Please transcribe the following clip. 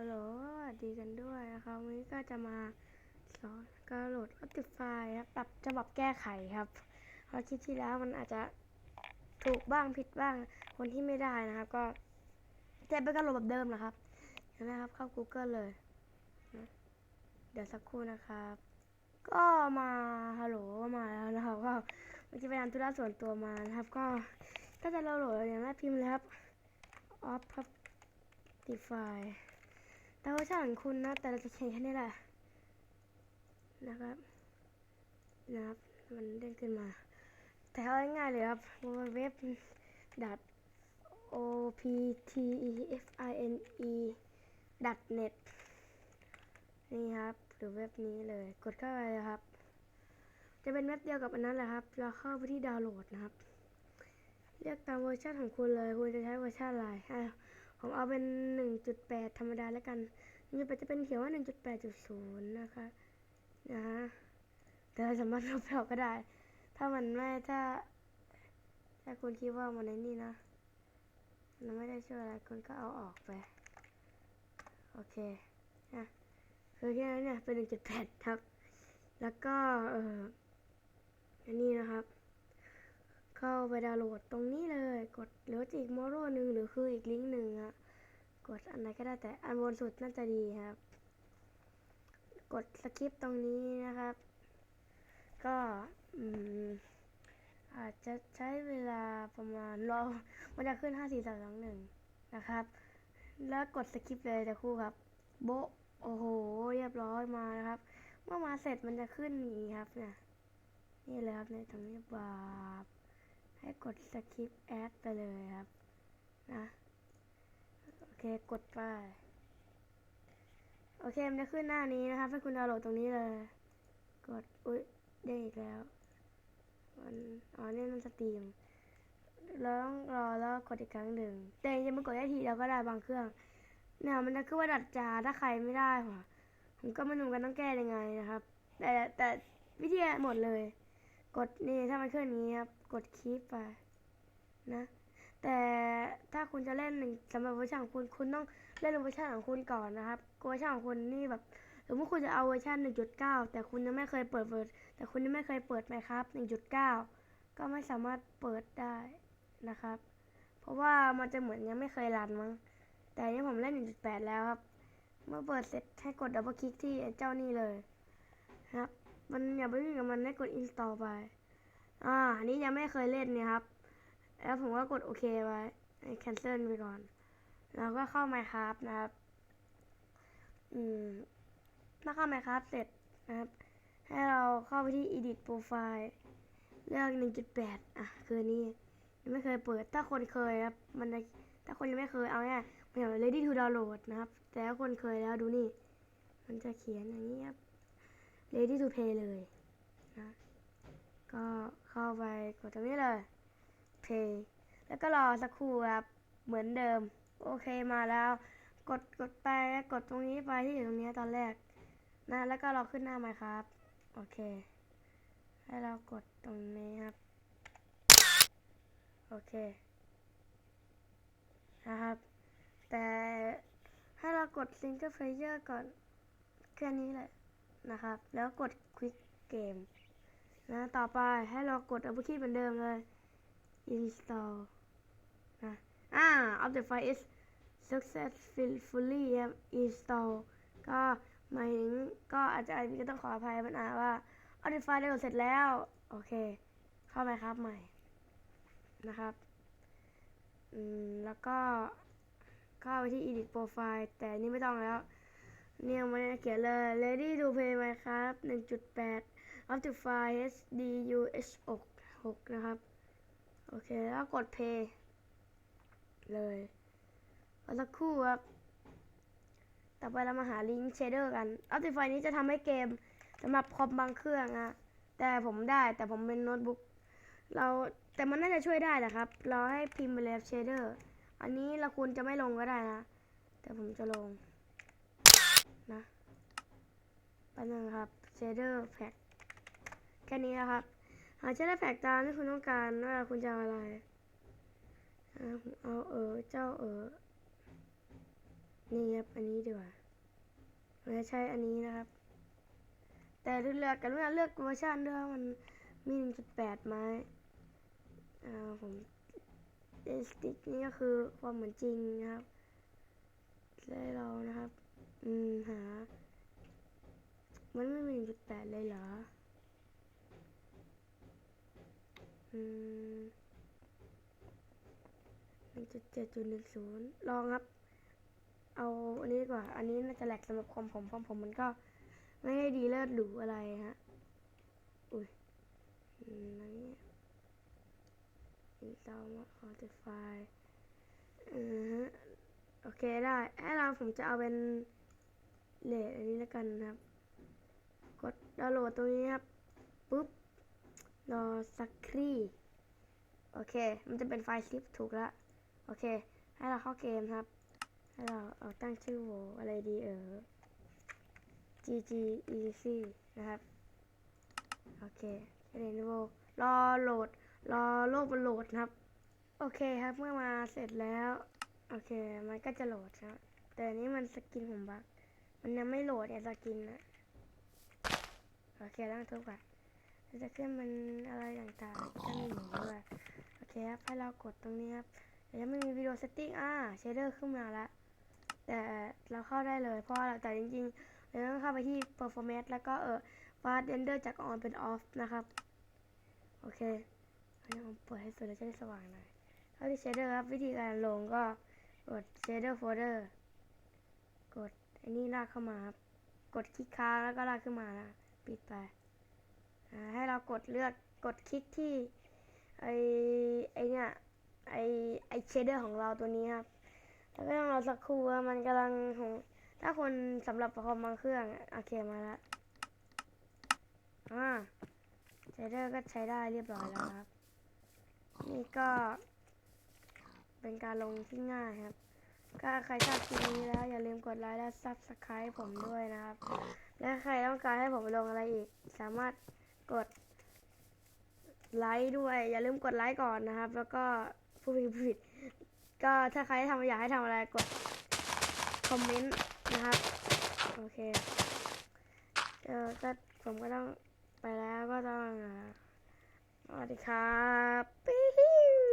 ฮัลโหลดีกันด้วยนะครับวันนี้ก็จะมาสอนการโหลด Optify ครับปรับฉบับแก้ไขครับเพราะคลิปที่แล้วมันอาจจะถูกบ้างผิดบ้างคนที่ไม่ได้นะครับ ก็จะเป็นการโหลดแบบเดิมนะครับเห็นไหมครับเข้า Google เลยนะเดี๋ยวสักครู่นะครับ ก็มาฮัลโหลมาแล้วนะครับก็เมื่อกี้ไปทำธุระส่วนตัวมานะครับ ก็ถ้าจะเราโหลดอย่างแรกพิมพ์เลยครับ Optify แต่ว่าช่างคุณนะ แต่เราจะเขียนแค่นี้แหละ นะครับ นะครับ มันเด้งขึ้นมา แต่เอาง่ายๆเลยครับเว็บ o p t e f i n e net นี่ครับ หรือเว็บนี้เลย กดเข้าไปครับ จะเป็นเว็บเดียวกับอันนั้นแหละครับ เราเข้าไปที่ดาวน์โหลดนะครับ เลือกตามเวอร์ชันของคุณเลย คุณจะใช้เวอร์ชันอะไรอะ ผมเอาเป็น 1.8 ธรรมดาแล้วกัน1.8จะเป็นเขียนว่า 1.8.0 นะคะนะฮะแต่เราสามารถลบออกก็ได้ ถ้ามันไม่ถ้า ถ้าคุณคิดว่ามันในนี่นะมันไม่ได้ช่วยอะไรคุณก็เอาออกไป โอเคนะคือแค่นั้นเนี่ยเป็น 1.8 ครับ แล้วก็เอ่ออันนี้นะครับ เข้าไปดาวน์โหลดตรงนี้ จะอีกโมโรหนึ่งหรือคืออีกลิงก์หนึ่งอะกดอันไหนก็ได้แต่อันบนสุดน่าจะดีครับ กดสคริปตรงนี้นะครับ ก็อืมอาจจะใช้เวลาประมาณรอมันจะขึ้น 5 4 3 2 1 นะครับ แล้วกดสคริปเลยแต่ครู่ครับ โบโอ้โห เรียบร้อยมานะครับ เมื่อมาเสร็จมันจะขึ้นนี้ครับเนี่ยนี่เลยครับในตรงนี้บาบ ดสคริปแอดไปเลยครับ นะ โอเคกดไป โอเคมันจะขึ้นหน้านี้นะครับ ให้คุณดาวน์โหลดตรงนี้เลย กด อุ๊ยได้อีกแล้วมันอ๋อนี่มันสตรีมแล้วต้องรอแล้วกดอีกครั้งหนึ่ง แต่ยังไม่กดได้ทีเดียวก็ได้บางเครื่อง เนี่ยมันจะขึ้นว่าดัดจาถ้าใครไม่ได้ค่ะผมก็ไม่รู้กันต้องแก้ยังไงนะครับ แต่แต่วิธีหมดเลย กดนี่ถ้ามันขึ้นอย่างนี้ครับ กดคลิปไปนะ แต่ถ้าคุณจะเล่นหนึ่งสำหรับเวอร์ชันของคุณคุณต้องเล่นเวอร์ชันของคุณก่อนนะครับเวอร์ชันของคุณนี่แบบสมมติคุณจะเอาเวอร์ชัน1.9 แต่คุณยังไม่เคยเปิดเวอร์แต่คุณยังไม่เคยเปิดไหมครับ 1.9 ก็ไม่สามารถเปิดได้นะครับ เพราะว่ามันจะเหมือนยังไม่เคยรันมั้ง แต่นนี้ผมเล่น 1.8 แล้วครับ เมื่อเปิดเสร็จให้กดดับเบิลคลิกที่เจ้านี่เลยครับ มันอย่าไปยุ่งกับมันให้กด install ไป อ่า อันนี้ยังไม่เคยเล่นเนี่ยครับ แล้วผมก็กดโอเคไว้ cancel ไปก่อน แล้วก็เข้า Minecraft นะครับ อืมถ้าเข้า Minecraft เสร็จนะครับ ให้เราเข้าไปที่ edit profile เลือก 1.8 อะ คือนี่ยังไม่เคยเปิด ถ้าคนเคยครับ มันจะถ้าคนยังไม่เคย เอาง่ายๆมันอย่าง ready to download นะครับ แต่ถ้าคนเคยแล้วดูนี่ มันจะเขียนอย่างนี้ครับ ready to play เลยนะก็เข้าไปกดตรงนี้เลย play แล้วก็รอสักครู่ครับ เหมือนเดิม โอเคมาแล้ว กดกดไปกดตรงนี้ไปที่อยู่ตรงนี้ตอนแรกนะแล้วก็รอขึ้นหน้ามาครับ โอเค ให้เรากดตรงนี้ครับ โอเค นะครับ แต่ให้เรากด single player ก่อนแค่นี้แหละ นะครับ แล้วกด quick game นะต่อไปให้เรากด double key เหมือนเดิมเลย install นะอ่า Optify is successfully install ก็หมายถึงก็อาจจะอันนี้ก็ต้องขออภัยมันอ่านว่า Optify ได้กดเสร็จแล้ว โอเค เข้าไปครับใหม่นะครับ อืม แล้วก็เข้าไปที่ edit profile แต่นี่ไม่ต้องแล้ว เนี่ยมันจะเขียนเลย ready to play Minecraft 1.8 Optify HDUH 6นะครับ โอเค แล้วกด play เลยรอสักครู่ครับ ต่อไปเรามาหาลิงก์เชเดอร์กัน Optify นี้จะทำให้เกมสำหรับคอมบางเครื่องอะแต่ผมได้แต่ผมเป็นโน้ตบุ๊กเราแต่มันน่าจะช่วยได้แหละครับ เราให้พิมพ์ไปเลยเชเดอร์ อันนี้เราคุณจะไม่ลงก็ได้นะ แต่ผมจะลง นะแป๊บนึงครับ shader pack แค่นี้นะครับ หา shader pack ตามที่คุณต้องการว่าคุณจะอะไรอ่าผมเอาเออเจ้าเออนี่ครับอันนี้ดีกว่าเราจะใช้อันนี้นะครับ แต่เลือกกันว่าเลือกเวอร์ชันด้วยว่ามันมี1.8ไหมอ่าผมเอสติกนี่ก็คือความเหมือนจริงนะครับได้เรานะครับ อืม หา มันไม่มี 1.8 เลยเหรอ อืม1.7.10ลองครับ เอาอันนี้ดีกว่า อันนี้น่าจะแหลกสำหรับคอมผมคอมผมมันก็ ไม่ได้ดีเลิศหรูอะไรฮะ อุ้ยอืมอันนี้อินสตอลมาออเดไฟล์อือฮะโอเคได้ให้เราผมจะเอาเป็นเลทอันนี้แล้วกันนะครับ กดดาวน์โหลดตรงนี้ครับปุ๊บ รอสักครี่ โอเค มันจะเป็นไฟล์ซิปถูกแล้วโอเค ให้เราเข้าเกมครับ ให้เราเอาตั้งชื่อโวอะไรดีเออ GG Easy นะครับ โอเคเรนโวรอโหลด รอโลกมันโหลดครับ โอเคครับ เมื่อมาเสร็จแล้ว โอเค มันก็จะโหลดครับ แต่นี้มันสกินผมบัก มันยังไม่โหลดเนี่ยสกินนะ โอเค ตั้งทุกก่อน มันจะขึ้นมันอะไรต่างๆจะมีหมูด้วยโอเคครับให้เรากดตรงนี้ครับแต่ยังไม่มีวิดีโอเซตติ้งอ่าเชเดอร์ขึ้นมาแล้วแต่เราเข้าได้เลย เพราะเราแต่จริงๆเราต้องเข้าไปที่ performance แล้วก็เออ fast render จาก on เป็น off นะครับ โอเคอันนี้ผมเปิดให้สุดแล้วจะได้สว่างหน่อยเข้าที่ shader ครับวิธีการลงก็กด shader folder กดอันนี้ลากเข้ามาครับกดคลิกค้างแล้วก็ลากขึ้นมานะปิดไป ให้เรากดเลือกกดคลิกที่ไอไอเนี่ยไอไอเชเดอร์ของเราตัวนี้ครับแล้วก็ต้องรอสักครู่ว่ามันกำลังของถ้าคนสำหรับประคอมบางเครื่องโอเคมาแล้วอ่าเชเดอร์ก็ใช้ได้เรียบร้อยแล้วครับ นี่ก็เป็นการลงที่ง่ายครับก็ใครชอบคลิปนี้แล้ว อย่าลืมกดไลค์และซับสไคร b ์ผมด้วยนะครับ และใครต้องการให้ผมลงอะไรอีก สามารถ กดไลค์ด้วย อย่าลืมกดไลค์ก่อนนะครับ แล้วก็ผู้ผิดผิด ก็ถ้าใครทำอยากให้ทำอะไรกดคอมเมนต์นะครับ โอเคเออก็ผมก็ต้องไปแล้วก็ต้องสวัสดีครับปิ๊